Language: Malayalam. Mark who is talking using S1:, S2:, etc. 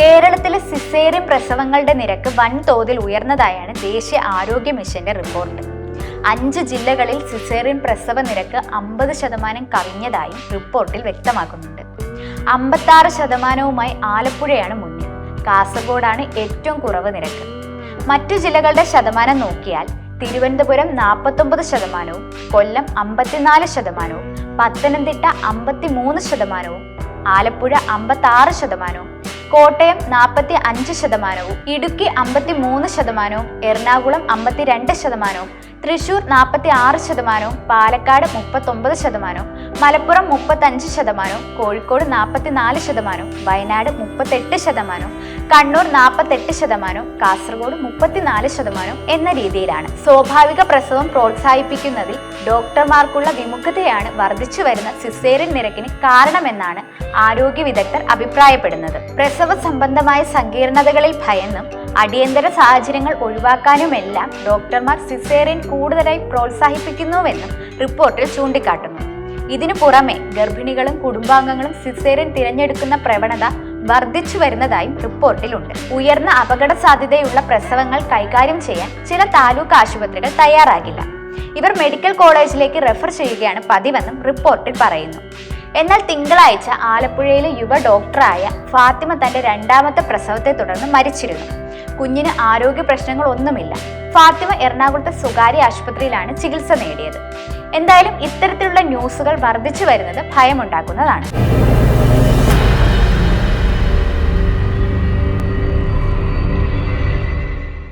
S1: കേരളത്തിലെ സിസേറിയൻ പ്രസവങ്ങളുടെ നിരക്ക് വൻതോതിൽ ഉയർന്നതായാണ് ദേശീയ ആരോഗ്യ മിഷന്റെ റിപ്പോർട്ട്. അഞ്ച് ജില്ലകളിൽ സിസേറിയൻ പ്രസവ നിരക്ക് അമ്പത് ശതമാനം കവിഞ്ഞതായും റിപ്പോർട്ടിൽ വ്യക്തമാക്കുന്നുണ്ട്. അമ്പത്താറ് ശതമാനവുമായി ആലപ്പുഴയാണ് മുന്നിൽ. കാസർഗോഡാണ് ഏറ്റവും കുറവ് നിരക്ക്. മറ്റു ജില്ലകളുടെ ശതമാനം നോക്കിയാൽ തിരുവനന്തപുരം നാൽപ്പത്തൊമ്പത് ശതമാനവും കൊല്ലം അമ്പത്തിനാല് ശതമാനവും പത്തനംതിട്ട അമ്പത്തിമൂന്ന് ശതമാനവും ആലപ്പുഴ അമ്പത്തി ആറ് ശതമാനവും കോട്ടയം നാൽപ്പത്തി അഞ്ച് ശതമാനവും ഇടുക്കി അമ്പത്തി മൂന്ന് ശതമാനവും എറണാകുളം അമ്പത്തിരണ്ട് ശതമാനവും തൃശൂർ നാൽപ്പത്തി ആറ് ശതമാനവും പാലക്കാട് മുപ്പത്തൊമ്പത് ശതമാനവും മലപ്പുറം മുപ്പത്തഞ്ച് ശതമാനവും കോഴിക്കോട് നാൽപ്പത്തിനാല് ശതമാനവും വയനാട് മുപ്പത്തെട്ട് ശതമാനവും കണ്ണൂർ നാൽപ്പത്തെട്ട് ശതമാനവും കാസർഗോഡ് മുപ്പത്തിനാല് ശതമാനവും എന്ന രീതിയിലാണ്. സ്വാഭാവിക പ്രസവം പ്രോത്സാഹിപ്പിക്കുന്നതിൽ ഡോക്ടർമാർക്കുള്ള വിമുഖതയാണ് വർദ്ധിച്ചു വരുന്ന സിസേറിയൻ നിരക്കിന് കാരണമെന്നാണ് ആരോഗ്യ വിദഗ്ധർ അഭിപ്രായപ്പെടുന്നത്. പ്രസവ സംബന്ധമായ സങ്കീർണതകളിൽ ഭയന്നും അടിയന്തര സാഹചര്യങ്ങൾ ഒഴിവാക്കാനുമെല്ലാം ഡോക്ടർമാർ സിസേറിയൻ കൂടുതലായി പ്രോത്സാഹിപ്പിക്കുന്നുവെന്നും റിപ്പോർട്ടിൽ ചൂണ്ടിക്കാട്ടുന്നു. ഇതിനു പുറമെ ഗർഭിണികളും കുടുംബാംഗങ്ങളും സിസേറിയൻ തിരഞ്ഞെടുക്കുന്ന പ്രവണത വർദ്ധിച്ചു വരുന്നതായും റിപ്പോർട്ടിലുണ്ട്. ഉയർന്ന അപകട സാധ്യതയുള്ള പ്രസവങ്ങൾ കൈകാര്യം ചെയ്യാൻ ചില താലൂക്ക് ആശുപത്രികൾ തയ്യാറാകില്ല. ഇവർ മെഡിക്കൽ കോളേജിലേക്ക് റെഫർ ചെയ്യുകയാണ് പതിവെന്നും റിപ്പോർട്ടിൽ പറയുന്നു. എന്നാൽ തിങ്കളാഴ്ച ആലപ്പുഴയിലെ യുവ ഡോക്ടറായ ഫാത്തിമ തന്റെ രണ്ടാമത്തെ പ്രസവത്തെ തുടർന്ന് മരിച്ചിരുന്നു. കുഞ്ഞിന് ആരോഗ്യ പ്രശ്നങ്ങൾ ഒന്നുമില്ല ഫാത്തിമ എറണാകുളത്തെ സ്വകാര്യ ആശുപത്രിയിലാണ് ചികിത്സ നേടിയത്. എന്തായാലും ഇത്തരത്തിലുള്ള ന്യൂസുകൾ വർദ്ധിച്ചു വരുന്നത് ഭയമുണ്ടാക്കുന്നതാണ്.